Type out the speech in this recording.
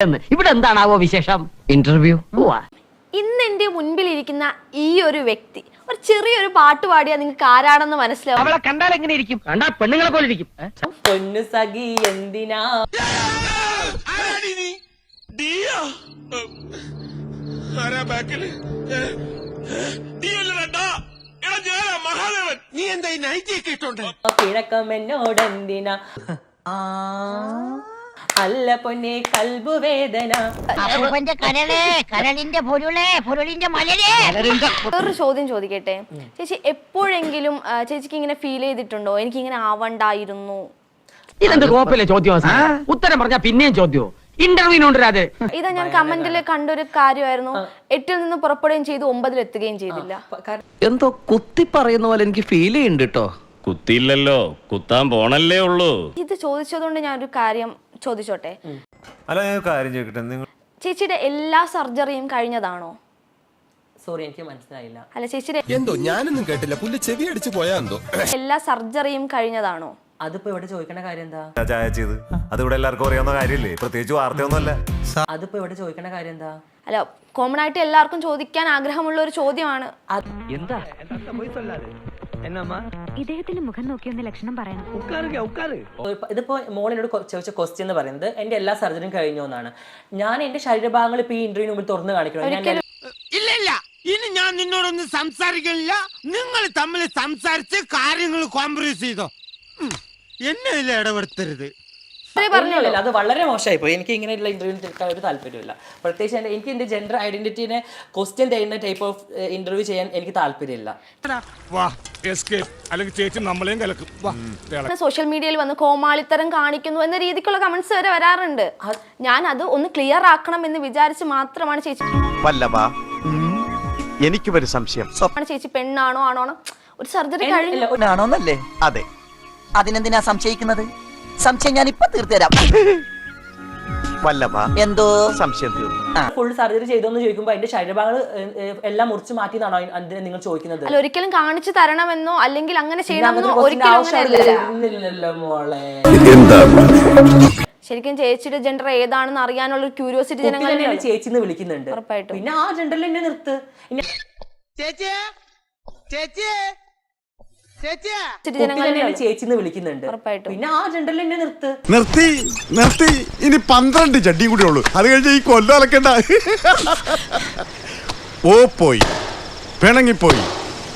എന്ന്. ഇവിടെ എന്താണാവോ വിശേഷം? ഇന്റർവ്യൂ ഇന്ന് എന്റെ മുൻപിൽ ഇരിക്കുന്ന ഈ ഒരു വ്യക്തി ഒരു ചെറിയൊരു പാട്ട് പാടിയാ നിങ്ങൾക്ക് ആരാണെന്ന് മനസ്സിലാവും. അവളെ കണ്ടാൽ എങ്ങനെ ഇരിക്കും? കണ്ടാ പെണ്ണുങ്ങളെ പോലെ ഇരിക്കും. ഏ? പൊന്നു സഖി എന്തിനാ? ആരാ ബാക്കിൽ നീ അല്ലടാ ഞാനാ മഹാദേവൻ നീ എന്താ ഈ നൈറ്റി ഒക്കെ ഇട്ടോണ്ട്? കിഴക്കം എന്നോട് എന്തിനാ ആ. അല്ല പൊന്നെ കൽബു വേദന. അപ്പൂപ്പന്റെ കരളേ കരളിന്റെ പൊരുളേ പൊരുളിന്റെ മലരേ. വേറൊരു ചോദ്യം ചോദിക്കട്ടെ? ചേച്ചി എപ്പോഴെങ്കിലും ആ, ചേച്ചിക്ക് ഇങ്ങനെ ഫീൽ ചെയ്തിട്ടുണ്ടോ? എനിക്ക് ഇങ്ങനെ ആവണ്ടായിരുന്നു. ഇതെന്ത് ചോദ്യം ഉത്തരം പറഞ്ഞാ പിന്നെയും ചോദ്യമോ ഇന്റർവ്യൂവിനുണ്ടരാതെ ഇതാ ഞാൻ കമന്റിൽ കണ്ടൊരു കാര്യമായിരുന്നു. എട്ടിൽ നിന്ന് പുറപ്പെടുകയും ചെയ്തു ഒമ്പതിൽ എത്തുകയും ചെയ്തില്ല. എന്തോ കുത്തി പറയുന്ന പോലെ എനിക്ക് ഫീൽ ചെയ്യുന്നുണ്ട് കേട്ടോ കുത്തിയില്ലല്ലോ. കുത്താൻ പോണല്ലേ ഉള്ളൂ. ഇത് ചോദിച്ചതുകൊണ്ട് ഞാൻ ഒരു കാര്യം ചോദിച്ചോട്ടെ? അല്ല ഞാൻ കാര്യം ചോദിക്കട്ടെ? നിങ്ങൾ ചേച്ചിയുടെ എല്ലാ സർജറിയും കഴിഞ്ഞതാണോ? സോറി എനിക്ക് മനസ്സിലായില്ല. അല്ല ചേച്ചിയുടെ എന്തോ? ഞാനൊന്നും കേട്ടില്ല. പുല്ല് ചെവി അടിച്ചു പോയാ എന്തോ? എല്ലാ സർജറിയും കഴിഞ്ഞതാണോ? അതിപ്പോ ഇവിടെ ചോദിക്കണ കാര്യം എന്താ? ചായ ചെയ്ത്. അത് ഇവിടെ എല്ലാവർക്കും അറിയാവുന്ന കാര്യമില്ലേ? പ്രത്യേകിച്ച് വാർത്തയൊന്നുമല്ല. അതിപ്പോ ഇവിടെ ചോദിക്കണ കാര്യം എന്താ? അല്ല കോമൺ ആയിട്ട് എല്ലാവർക്കും ചോദിക്കാൻ ആഗ്രഹമുള്ള ഒരു ചോദ്യമാണ്. എന്താ? ഇദ്ദേഹത്തിന്റെ മുഖം നോക്കിയൊന്ന് ലക്ഷണം പറയണം. ഇപ്പൊ- ഇതിപ്പോ മോളിനോട് ചോദിച്ച ക്വസ്റ്റ്യൻ എന്ന് പറയുന്നത് എന്റെ എല്ലാ സർജറിയും കഴിഞ്ഞു എന്നാണ്. ഞാൻ എന്റെ ശരീരഭാഗങ്ങൾ ഇപ്പൊ ഈ ഇന്റർവ്യൂ മുമ്പിൽ തുറന്നു കാണിക്കണം? ഞാൻ ഇല്ല ഇല്ല. ഇനി ഞാൻ നിന്നോടൊന്നും സംസാരിക്കില്ല നിങ്ങൾ തമ്മിൽ സംസാരിച്ച് കാര്യങ്ങൾ കോംപ്രമൈസ് ചെയ്തോ. എന്നെ ഇതിൽ ഇടപെടുത്തരുത് പറഞ്ഞോളൂ ഇല്ല, അത് വളരെ മോശമായി പോയി എനിക്ക് ഇങ്ങനെയുള്ള ഇന്റർവ്യൂ എടുക്കാൻ ഒരു താല്പര്യമില്ല പ്രത്യേകിച്ച് എന്റെ- എനിക്ക് എന്റെ ജെൻഡർ ഐഡന്റിറ്റിനെ ക്വസ്റ്റ്യൻ ചെയ്യുന്ന ടൈപ്പ് ഓഫ് ഇന്റർവ്യൂ ചെയ്യാൻ എനിക്ക് താല്പര്യമില്ല. അല്ലെങ്കിൽ ചേച്ചി നമ്മളെയും കലക്കും. വാ സോഷ്യൽ മീഡിയയിൽ വന്ന് കോമാളിത്തരം കാണിക്കുന്നു എന്ന രീതിക്കുള്ള കമന്റ്സ് വരെ വരാറുണ്ട്. ഞാൻ അത് ഒന്ന് ക്ലിയർ ആക്കണം എന്ന് വിചാരിച്ച് മാത്രമാണ് ചേച്ചി വല്ലഭ എനിക്ക് ഒരു സംശയം. ചേച്ചി പെണ്ണാണോ ആണോ? ഒരു സർജറി കഴിഞ്ഞില്ല ആണോന്നല്ലേ അതെ. അതിനെന്തിനാ സംശയിക്കുന്നത്? സംശയം ഞാൻ ഇപ്പൊ തീർത്തുതരാം വല്ലഭ എന്തോ? സംശയം ഫുൾ സർജറി ചെയ്തോന്ന് ചോദിക്കുമ്പോൾ അതിന്റെ ശരീരഭാഗങ്ങൾ എല്ലാം മുറിച്ച് മാറ്റിയെന്നാണോ അതിനെ നിങ്ങൾ ചോദിക്കുന്നത്? അല്ല ഒരിക്കലും കാണിച്ചു തരണമെന്നോ അല്ലെങ്കിൽ അങ്ങനെ ചെയ്യണമെന്നോ ഒരിക്കലും ശരിക്കും ചേച്ചിയുടെ ജെൻഡർ ഏതാണെന്ന് അറിയാനുള്ള ഒരു ക്യൂരിയോസിറ്റി ജനങ്ങൾ ചേച്ചി എന്നെ വിളിക്കുന്നുണ്ട്. ഉറപ്പായിട്ടും. പിന്നെ ആ ജെൻഡറിൽ എന്നെ നിർത്ത്. ചേച്ചി ചേച്ചിയെ? ചേച്ചിന്ന് വിളിക്കുന്നുണ്ട്. പിന്നെ ആ ജെൻഡറിൽ എന്നെ നിർത്ത്. നിർത്തി നിർത്തി. ഇനി പന്ത്രണ്ട് ചട്ടി കൂടെ ഉള്ളൂ. അത് കഴിഞ്ഞ് ഈ കൊല്ലം അലക്കണ്ട. ഓ പോയി. പിണങ്ങിപ്പോയി.